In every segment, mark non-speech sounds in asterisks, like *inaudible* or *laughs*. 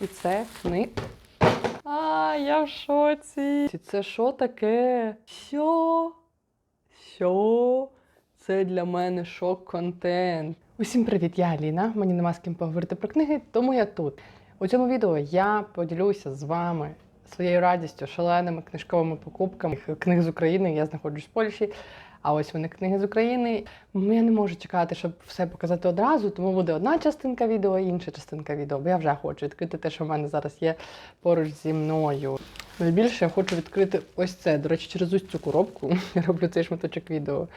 І це книга. А, я в шоці. Це що таке? Що? Що? Це для мене шок-контент. Усім привіт, я Аліна. Мені нема з ким поговорити про книги, тому я тут. У цьому відео я поділюся з вами своєю радістю, шаленими книжковими покупками книг з України. Я знаходжусь в Польщі. А ось вони книги з України. Я не можу чекати, щоб все показати одразу, тому буде одна частинка відео інша частинка відео. Бо я вже хочу відкрити те, що в мене зараз є поруч зі мною. Найбільше я хочу відкрити ось це. До речі, через ось цю коробку *laughs* я роблю цей шматочок відео.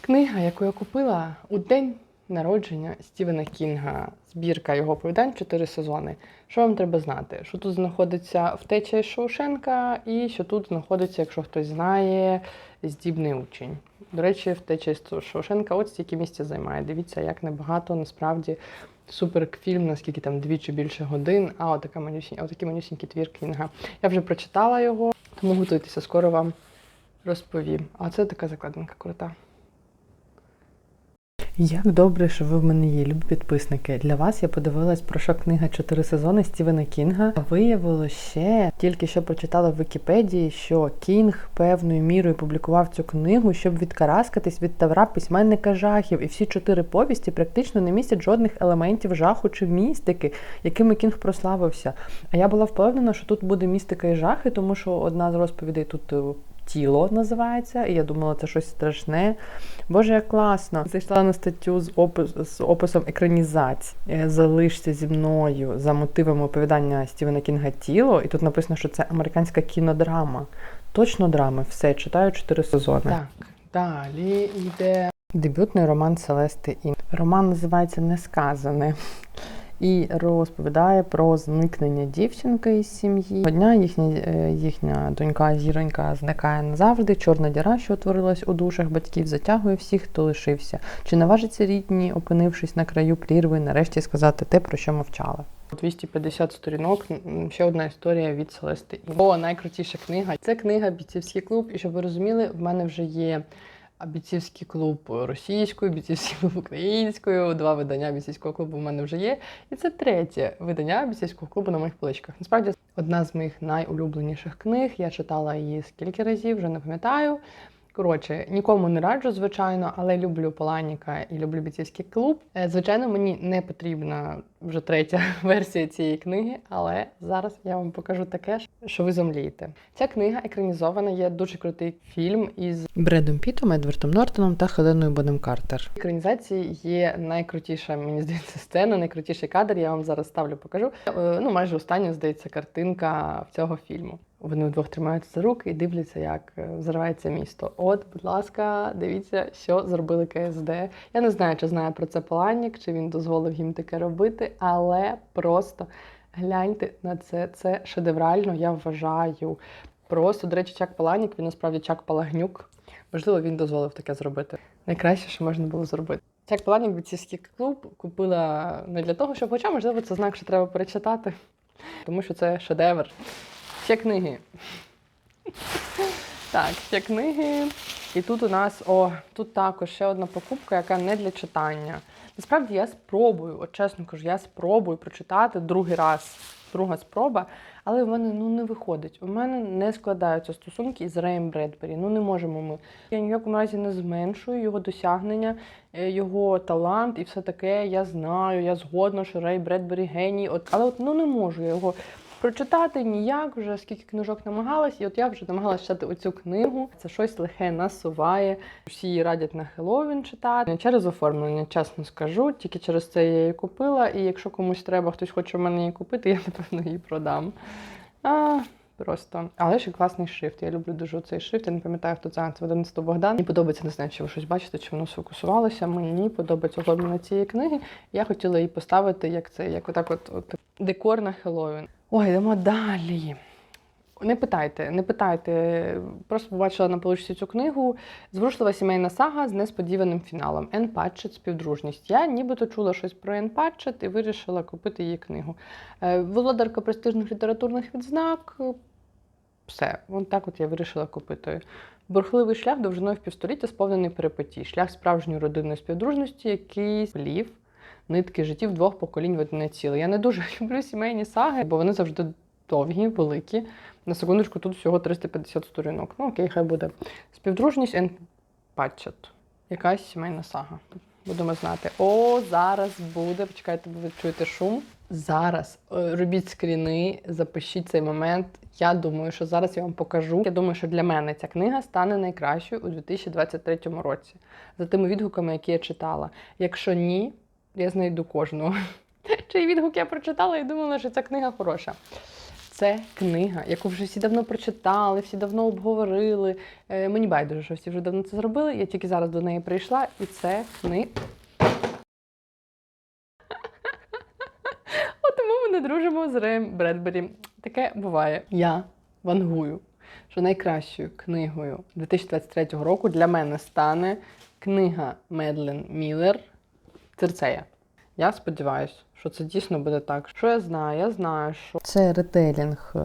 Книга, яку я купила у день народження Стівена Кінга, збірка його оповідань, чотири сезони. Що вам треба знати? Що тут знаходиться втеча із Шоушенка, і що тут знаходиться, якщо хтось знає, здібний учень. До речі, втеча із Шоушенка от стільки місця займає. Дивіться, як небагато насправді суперфільм, наскільки там двічі більше годин, а отака манюсінька, отакий манюсінький твір Кінга. Я вже прочитала його, тому готуйтеся, скоро вам розповім. А це така закладинка крута. Як добре, що ви в мене є, любі підписники. Для вас я подивилась про що книга чотири сезони Стівена Кінга. Виявилося ще тільки що прочитала в Вікіпедії, що Кінг певною мірою публікував цю книгу, щоб відкараскатись від тавра письменника жахів. І всі чотири повісті практично не містять жодних елементів жаху чи містики, якими Кінг прославився. А я була впевнена, що тут буде містика і жахи, тому що одна з розповідей тут. Тіло називається, і я думала, це щось страшне. Боже, як класно! Зайшла на статтю з, опис, з описом екранізації. Е, Залишся зі мною за мотивами оповідання Стівена Кінга Тіло, і тут написано, що це американська кінодрама. Точно драми, все, читаю чотири сезони. Так, далі йде дебютний роман Селести Ін. Роман називається Несказане. І розповідає про зникнення дівчинки із сім'ї. Одного дня їхня, е, їхня донька зіронька зникає назавжди. Чорна діра, що утворилась у душах батьків, затягує всіх, хто лишився. Чи наважиться рідні, опинившись на краю прірви, нарешті сказати те, про що мовчали? 250 сторінок. Ще одна історія від Селести. О, найкрутіша книга. Це книга Бійцівський клуб. І щоб ви розуміли, в мене вже є бійцівський клуб російською, бійцівський клуб українською. Два видання бійцівського клубу в мене вже є. І це третє видання бійцівського клубу на моїх поличках. Насправді, одна з моїх найулюбленіших книг. Я читала її скільки разів, вже не пам'ятаю. Коротше, нікому не раджу, звичайно, але люблю Поланіка і люблю бійцівський клуб. Е, Звичайно, мені не потрібна вже третя *laughs* версія цієї книги, але зараз я вам покажу таке, що ви зомлієте. Ця книга екранізована, є дуже крутий фільм із Бредом Пітом, Едвардом Нортоном та Хеленою Бонем Картер. В екранізації є найкрутіша, мені здається, сцена, найкрутіший кадр. Я вам зараз ставлю, покажу. Е, Ну, майже остання, здається, картинка цього фільму. Вони вдвох тримаються за руки і дивляться, як е, взривається місто. От, будь ласка, дивіться, що зробили КСД. Я не знаю, чи знає про це Поланік, чи він дозволив їм таке робити, але просто гляньте на це. Це шедеврально, я вважаю. Просто, до речі, Чак Паланік, він насправді Чак Палагнюк. Можливо, він дозволив таке зробити. Найкраще, що можна було зробити. Чак Паланік бійцівський клуб купила не для того, щоб, хоча, можливо, це знак, що треба перечитати, тому що це шедевр. Ще книги. Так, ще книги. І тут у нас, о, тут також ще одна покупка, яка не для читання. Насправді я спробую, от чесно кажу, я спробую прочитати другий раз, друга спроба, але в мене ну не виходить. У мене не складаються стосунки із Реєм Бредбері. Ну не можемо ми. Я ні в якому разі не зменшую його досягнення, е, його талант і все таке. Я знаю, я згодна, що Рей Бредбері геній. От, але от ну не можу я його прочитати ніяк, вже скільки книжок намагалась, і от я вже намагалась читати оцю книгу. Це щось лихе насуває. Всі її радять на Хеллоуін читати. Не через оформлення, чесно скажу. Тільки через це я її купила. І якщо комусь треба, хтось хоче в мене її купити, я напевно її продам. А, Просто, але ще класний шрифт. Я люблю дуже цей шрифт. Я не пам'ятаю, хто це це видавництво Богдан. Мені подобається, не знаю, чи ви щось бачите, чи воно сфокусувалося. Мені подобається оформлення цієї книги. Я хотіла її поставити як це, як отак, от, от декор на Хеллоуін. Ой, йдемо далі. Не питайте, не питайте. Просто побачила на поличці цю книгу. Зворушлива сімейна сага з несподіваним фіналом. Ен Патчет співдружність. Я нібито чула щось про Ен Патчет і вирішила купити її книгу. Е, Володарка престижних літературних відзнак. Все, от так от я вирішила купити. Бурхливий шлях довжиною в півстоліття сповнений перипетій. Шлях справжньої родинної співдружності, який плів нитки життів двох поколінь в одне ціле. Я не дуже *laughs* люблю сімейні саги, бо вони завжди довгі, великі. На секундочку, тут всього 350 сторінок. Ну окей, хай буде. Співдружність and Patchet. Якась сімейна сага. Будемо знати. О, зараз буде. Почекайте, бо ви чуєте шум. Зараз е, робіть скріни, запишіть цей момент. Я думаю, що зараз я вам покажу. Я думаю, що для мене ця книга стане найкращою у 2023 році. За тими відгуками, які я читала. Якщо ні, я знайду кожного. *laughs* Чий відгук я прочитала і думала, що ця книга хороша. Це книга, яку вже всі давно прочитали, всі давно обговорили. Е, мені байдуже, що всі вже давно це зробили. Я тільки зараз до неї прийшла, і це книга. *laughs* От тому ми не дружимо з Реєм Бредбері. Таке буває. Я вангую, що найкращою книгою 2023 року для мене стане книга Медлен Міллер Церцея. Я сподіваюся, що це дійсно буде так. Що я знаю? Я знаю, що це ретелінг е,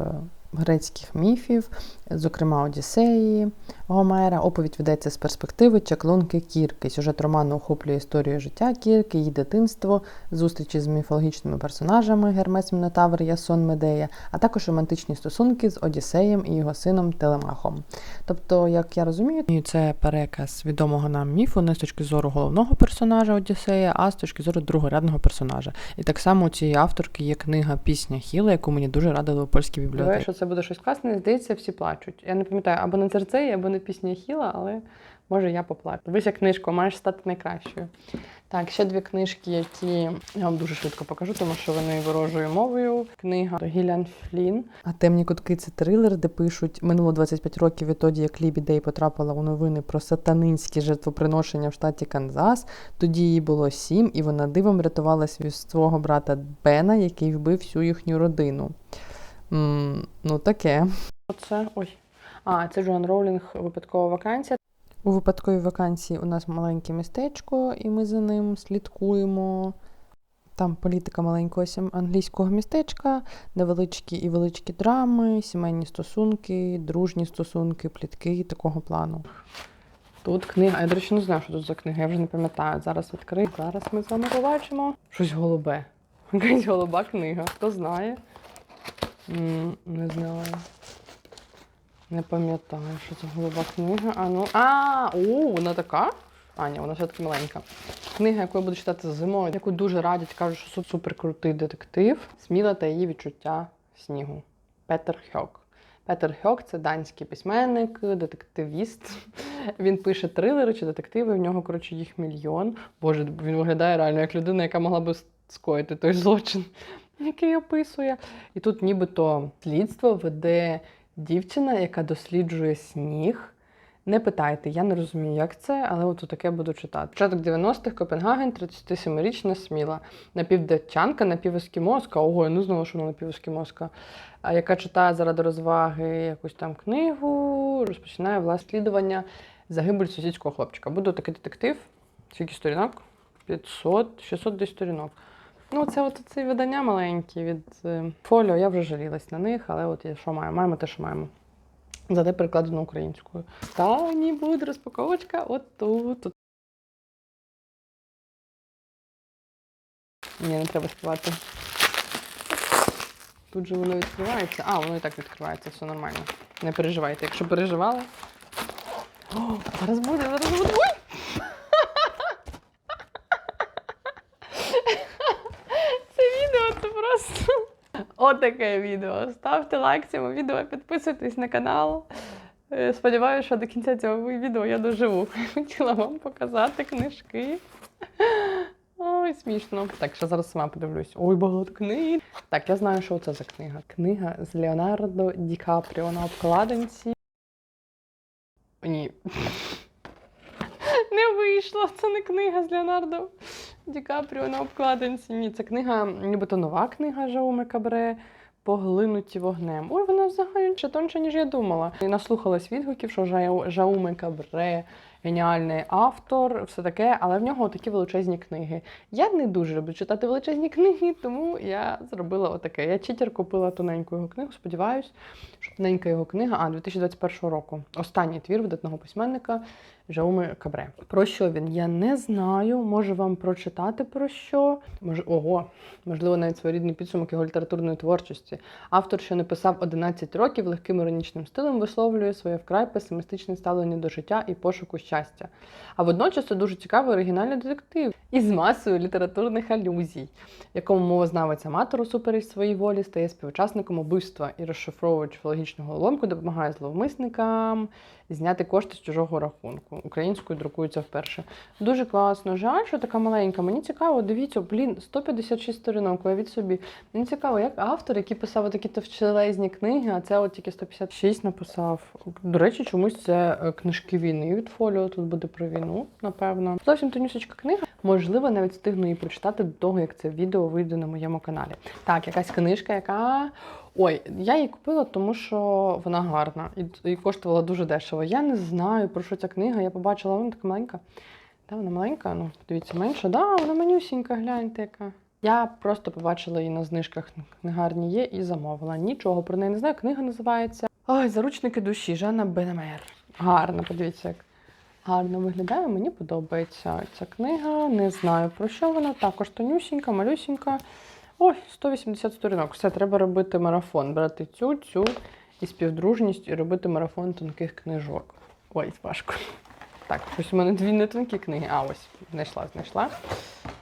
грецьких міфів, зокрема Одіссеї Гомера. Оповідь ведеться з перспективи чаклунки Кірки. Сюжет роману охоплює історію життя Кірки, її дитинство, зустрічі з міфологічними персонажами Гермес Мінотавр, Ясон Медея, а також романтичні стосунки з Одіссеєм і його сином Телемахом. Тобто, як я розумію, це переказ відомого нам міфу не з точки зору головного персонажа Одіссея, а з точки зору другорядного персонажа. І так само у цієї авторки є книга Пісня Хіла, яку мені дуже радили у польській бібліотеці. що це буде щось класне, здається, всі плачуть. Я не пам'ятаю, або на Церцеї, або на пісня Хіла, але може я поплачу. Дивися книжку, маєш стати найкращою. Так, ще дві книжки, які я вам дуже швидко покажу, тому що вони ворожою мовою. Книга Гіллян Флін. А темні кутки це трилер, де пишуть минуло 25 років відтоді, як Лібі Дей потрапила у новини про сатанинські жертвоприношення в штаті Канзас. Тоді їй було сім, і вона дивом рятувалась від свого брата Бена, який вбив всю їхню родину. м ну, таке. Оце ой. А, це Джоан Роулінг випадкова вакансія. У випадковій вакансії у нас маленьке містечко, і ми за ним слідкуємо. Там політика маленького англійського містечка, невеличкі і величкі драми, сімейні стосунки, дружні стосунки, плітки такого плану. Тут книга. Я, до речі, не знаю, що тут за книга, я вже не пам'ятаю. Зараз відкрию. Зараз ми з вами побачимо. Щось голубе. Якась голуба книга. Хто знає? Не знаю. Не пам'ятаю, що це голуба книга. А ну. А, о, вона така. А, ні, вона все-таки маленька. Книга, яку я буду читати зимою, яку дуже радять, кажуть, що су- суперкрутий детектив. Сміла та її відчуття снігу. Петер Хьок. Петер Хьок це данський письменник, детективіст. Він пише трилери чи детективи, в нього, коротше, їх мільйон. Боже, він виглядає реально як людина, яка могла би скоїти той злочин, який описує. І тут нібито слідство веде дівчина, яка досліджує сніг. Не питайте, я не розумію, як це, але от таке буду читати. Початок 90-х Копенгаген, 37-річна сміла. Напівдатчанка, напівескімоска. Ого, я не знала, що вона напівескімоска. Яка читає заради розваги якусь там книгу, розпочинає власне слідування загибель сусідського хлопчика. Буде такий детектив. Скільки сторінок? 500, 600 десь сторінок. Ну, це от ці видання маленькі від е, фоліо. Я вже жалілась на них, але от я що маємо? Маємо те, що маємо. Зате перекладено українською. Та ні, буде розпаковочка от тут. Ні, не треба співати. Тут же воно відкривається. А, воно і так відкривається, все нормально. Не переживайте. Якщо переживали. О, зараз буде, зараз буде. Ой! Це відео це просто. Отаке відео. Ставте лайк цьому відео, підписуйтесь на канал. Е, Сподіваюся, що до кінця цього відео я доживу. *laughs* Хотіла вам показати книжки. Ой, смішно. Так, що зараз сама подивлюсь. Ой, багато книг. Так, я знаю, що це за книга. Книга з Леонардо Ді Капріо на обкладинці. Ні. *laughs* Не вийшло. Це не книга з Леонардо Ді Капріо на обкладинці. Ні, це книга, нібито нова книга Жауме Кабре. Поглинуті вогнем. Ой, вона взагалі ще тонше, ніж я думала. І наслухалась відгуків, що Жау- Жауме Кабре геніальний автор, все таке, але в нього такі величезні книги. Я не дуже люблю читати величезні *laughs* книги, тому я зробила отаке. Я читер купила тоненьку його книгу. Сподіваюсь, що тоненька його книга, а 2021 року. Останній твір видатного письменника Жауми Кабре. Про що він? Я не знаю. Можу вам прочитати про що. Може, ого, можливо, навіть своєрідний підсумок його літературної творчості. Автор, що написав 11 років, легким іронічним стилем висловлює своє вкрай песимістичне ставлення до життя і пошуку щастя. А водночас це дуже цікавий оригінальний детектив із масою літературних алюзій, якому мовознавець аматор усупереч своїй волі стає співучасником убивства і розшифровуючи логічну головоломку, допомагає зловмисникам зняти кошти з чужого рахунку. Українською друкується вперше. Дуже класно. Жаль, що така маленька. Мені цікаво, дивіться, блін, 156 сторінок. Уявіть собі. Мені цікаво, як автор, який писав такі товщелезні книги, а це от тільки 156 написав. До речі, чомусь це е, книжки війни від фоліо. Тут буде про війну, напевно. Зовсім тонюсечка книга. Можливо, навіть встигну її прочитати до того, як це відео вийде на моєму каналі. Так, якась книжка, яка. Ой, я її купила, тому що вона гарна і, і коштувала дуже дешево. Я не знаю, про що ця книга. Я побачила, вона така маленька. Да, вона маленька, ну, дивіться, менша. Да, вона манюсінька, гляньте яка. Я просто побачила її на знижках книгарні є і замовила. Нічого про неї не знаю. Книга називається Ой, Заручники душі Жанна Бенемер. Гарно, подивіться, як гарно виглядає. Мені подобається ця книга. Не знаю про що вона. Також тонюсінька, малюсінька. Ой, 180 сторінок. Все, треба робити марафон. Брати цю, цю і співдружність, і робити марафон тонких книжок. Ой, важко. Так, ось у мене дві не тонкі книги. А, ось, знайшла, знайшла.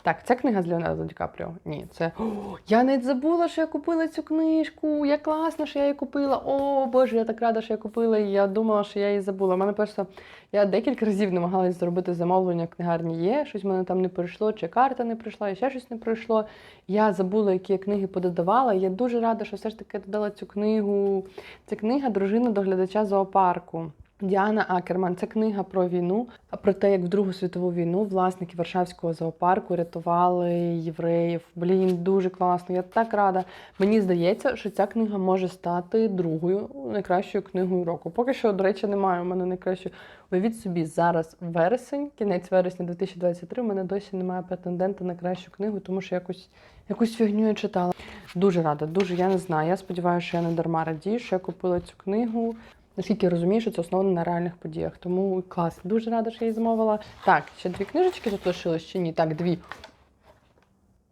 Так, це книга з Леонардо Ді Капріо? Ні, це. О, я навіть забула, що я купила цю книжку. Як класно, що я її купила. О, Боже, я так рада, що я купила її. Я думала, що я її забула. У мене просто я декілька разів намагалась зробити замовлення в книгарні є. Щось в мене там не пройшло, чи карта не прийшла, і ще щось не пройшло. Я забула, які я книги пододавала. Я дуже рада, що все ж таки додала цю книгу. Це книга Дружина доглядача зоопарку. Діана Акерман це книга про війну, про те, як в Другу світову війну власники Варшавського зоопарку рятували євреїв. Блін, дуже класно. Я так рада. Мені здається, що ця книга може стати другою найкращою книгою року. Поки що, до речі, немає у мене найкращої. Уявіть собі, зараз вересень, кінець вересня 2023, у мене досі немає претендента на кращу книгу, тому що якось якусь фігню я читала. Дуже рада, дуже я не знаю. Я сподіваюся, що я не дарма радію, що я купила цю книгу. Наскільки я розумію, що це основано на реальних подіях. Тому клас, дуже рада, що я її замовила. Так, ще дві книжечки тут лишилось чи ні? Так, дві.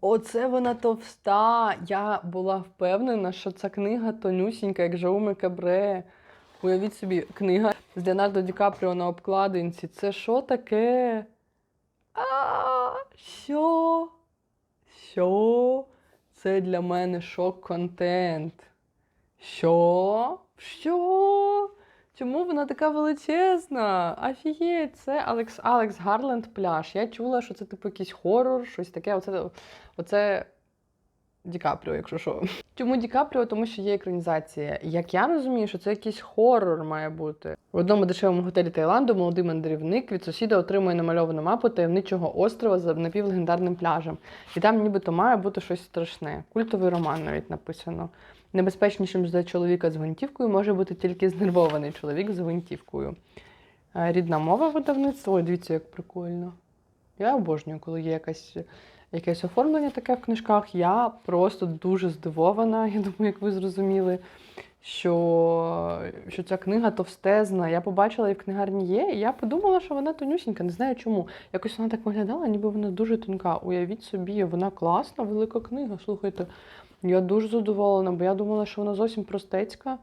Оце вона товста. Я була впевнена, що ця книга тонюсінька, як Жауме Кабре. Уявіть собі, книга з Леонардо Ді Капріо на обкладинці. Це що таке? А, що? Що? Це для мене шок-контент. Що? Що? Чому вона така величезна? Офігеть, це Алекс Алекс Гарленд пляж. Я чула, що це типу якийсь хорор, щось таке. Оце, оце Ді Капріо, якщо що. Чому Ді Капріо? Тому що є екранізація. Як я розумію, що це якийсь хорор має бути. В одному дешевому готелі Таїланду молодий мандрівник від сусіда отримує намальовану мапу таємничого острова з напівлегендарним пляжем. І там нібито має бути щось страшне. Культовий роман навіть написано. Небезпечнішим за чоловіка з гвинтівкою може бути тільки знервований чоловік з гвинтівкою. Рідна мова видавництва. Ой, дивіться, як прикольно. Я обожнюю, коли є якась, якесь оформлення таке в книжках. Я просто дуже здивована. Я думаю, як ви зрозуміли, що, що ця книга товстезна. Я побачила її в книгарні є, і я подумала, що вона тонюсінька. Не знаю чому. Якось вона так виглядала, ніби вона дуже тонка. Уявіть собі, вона класна, велика книга. Слухайте, я дуже задоволена, бо я думала, що вона зовсім простецька.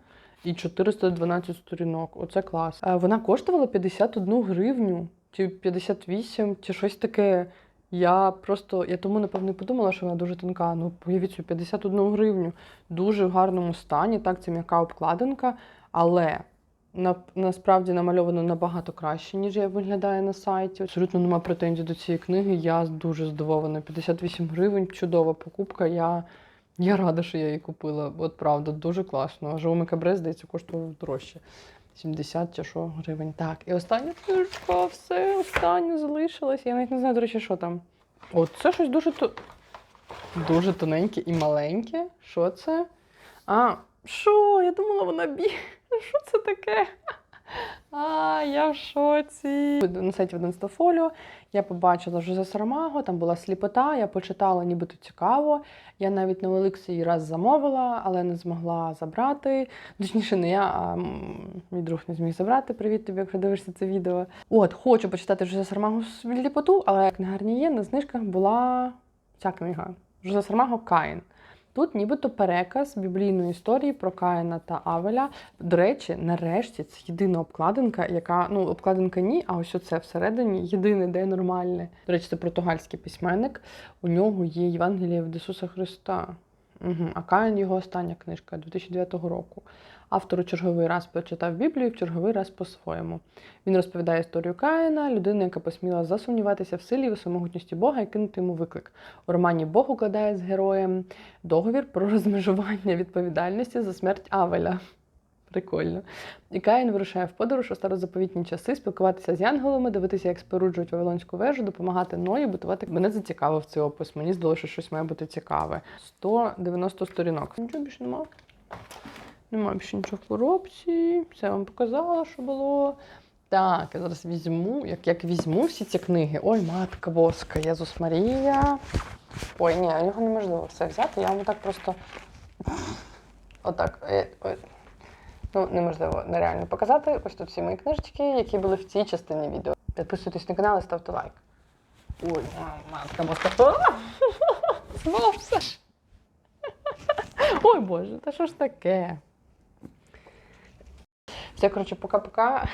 І 412 сторінок. Оце клас. Е, Вона коштувала 51 гривню, чи 58, чи щось таке. Я просто, я тому, напевно, подумала, що вона дуже тонка. Ну, уявіть собі, 51 гривню. Дуже в гарному стані. Так, це м'яка обкладинка, але на, насправді намальовано набагато краще, ніж я виглядає на сайті. Абсолютно нема претензій до цієї книги. Я дуже здивована. 58 гривень, чудова покупка. Я, я рада, що я її купила. От правда, дуже класно. Жовими Кабре, здається, коштував дорожче. 70 чи що гривень. Так, і остання книжка, все, останнє залишилось. Я навіть не знаю, до речі, що там. От це щось дуже то... дуже тоненьке і маленьке. Що це? А, що? Я думала, вона бі. *laughs* Що це таке? А, я в шоці. На сайті 11 фоліо я побачила Жозе Сарамаго, там була сліпота, я почитала, нібито цікаво. Я навіть на Оликсі її раз замовила, але не змогла забрати. Точніше, не я, а мій друг не зміг забрати. Привіт тобі, якщо дивишся це відео. От, хочу почитати Жозе Сарамаго сліпоту, але як книгарні є, на знижках була ця книга. Жозе Сарамаго Каїн. Тут нібито переказ біблійної історії про Каїна та Авеля. До речі, нарешті це єдина обкладинка, яка ну обкладинка ні, а ось оце всередині єдине, де нормальне. До речі, це португальський письменник. У нього є Євангеліє від Ісуса Христа. Угу. А Каїн його остання книжка 2009 року. Автор у черговий раз прочитав Біблію, в черговий раз по-своєму. Він розповідає історію Каїна, людини, яка посміла засумніватися в силі і всемогутності Бога і кинути йому виклик. У романі Бог укладає з героєм договір про розмежування відповідальності за смерть Авеля. Прикольно. І Каїн вирушає в подорож у старозаповітні часи, спілкуватися з янголами, дивитися, як споруджують Вавилонську вежу, допомагати Ної, будувати. Мене зацікавив цей опис. Мені здалося, що щось має бути цікаве. 190 сторінок. Нічого більше нема. Нема більше нічого в коробці. Все вам показала, що було. Так, я зараз візьму, як, як візьму всі ці книги. Ой, матка Боска, Єзус Марія. Ой, ні, його неможливо все взяти. Я вам так просто. Отак. е. Ну, неможливо нереально показати. Ось тут всі мої книжечки, які були в цій частині відео. Підписуйтесь на канал і ставте лайк. Ой, матка Боска. А! *laughs* Знову все. *laughs* Ой Боже, та що ж таке? Все, коротше, пока-пока.